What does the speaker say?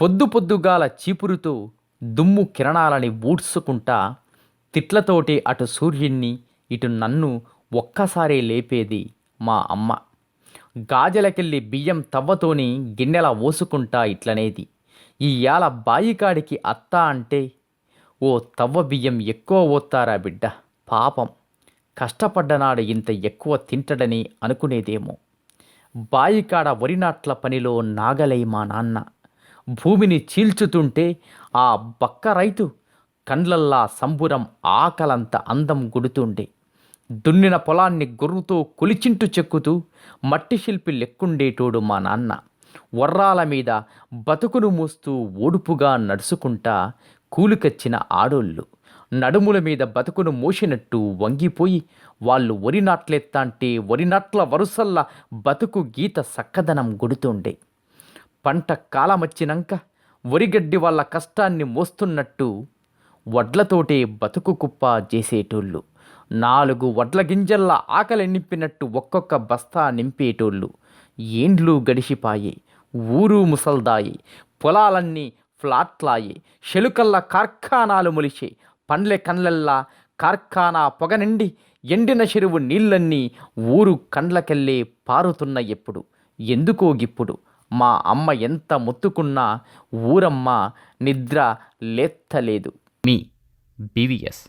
పొద్దు పొద్దుగాల చీపురుతో దుమ్ము కిరణాలని ఊడ్చుకుంటా తిట్లతోటి అటు సూర్యుణ్ణి ఇటు నన్ను ఒక్కసారే లేపేది మా అమ్మ. గాజలకెళ్ళి బియ్యం తవ్వతోని గిన్నెల ఓసుకుంటా ఇట్లనేది. ఈ యాల బాయికాడికి అత్త అంటే ఓ తవ్వ బియ్యం ఎక్కువ ఓత్తారా బిడ్డ పాపం. కష్టపడ్డనాడు ఇంత ఎక్కువ తింటడని అనుకునేదేమో. బాయికాడ వరినాట్ల పనిలో నాగలై మా నాన్న. భూమిని చీల్చుతుంటే ఆ బక్క రైతు కండ్లల్లా సంబురం ఆకలంత అందం గుడుతుండే. దున్నిన పొలాన్ని గొర్రుతో కొలిచింటు చెక్కుతూ మట్టి శిల్పి లెక్కుండేటోడు మా నాన్న. వర్రాల మీద బతుకును మోస్తూ ఓడుపుగా నడుచుకుంటా కూలికొచ్చిన ఆడోళ్ళు. నడుముల మీద బతుకును మోసినట్టు వంగిపోయి వాళ్ళు వరి నాట్లెత్తాంటే వరి నాట్ల వరుసల్ల బతుకు గీత సక్కదనం గుడుతుండే. పంట కాలమొచ్చినాక వరిగడ్డి వాళ్ళ కష్టాన్ని మోస్తున్నట్టు వడ్లతోటే బతుకు కుప్ప చేసేటోళ్ళు. నాలుగు వడ్ల గింజల్ల ఆకలి నింపినట్టు ఒక్కొక్క బస్తా నింపేటోళ్ళు. ఏండ్లు గడిసిపాయే ఊరు ముసల్దాయి పొలాలన్నీ ఫ్లాట్లాయి శెలుకల్ల కార్ఖానాలు మొలిచే పండ్లె కండ్లల్లా కార్ఖానా పొగ నిండి ఎండిన చెరువు నీళ్ళన్నీ ఊరు కండ్లకెళ్ళే పారుతున్న ఎప్పుడు ఎందుకో గిప్పుడు. మా అమ్మ ఎంత మొత్తుకున్నా ఊరమ్మ నిద్ర లేత్తలేదు. మీ బీవీఎస్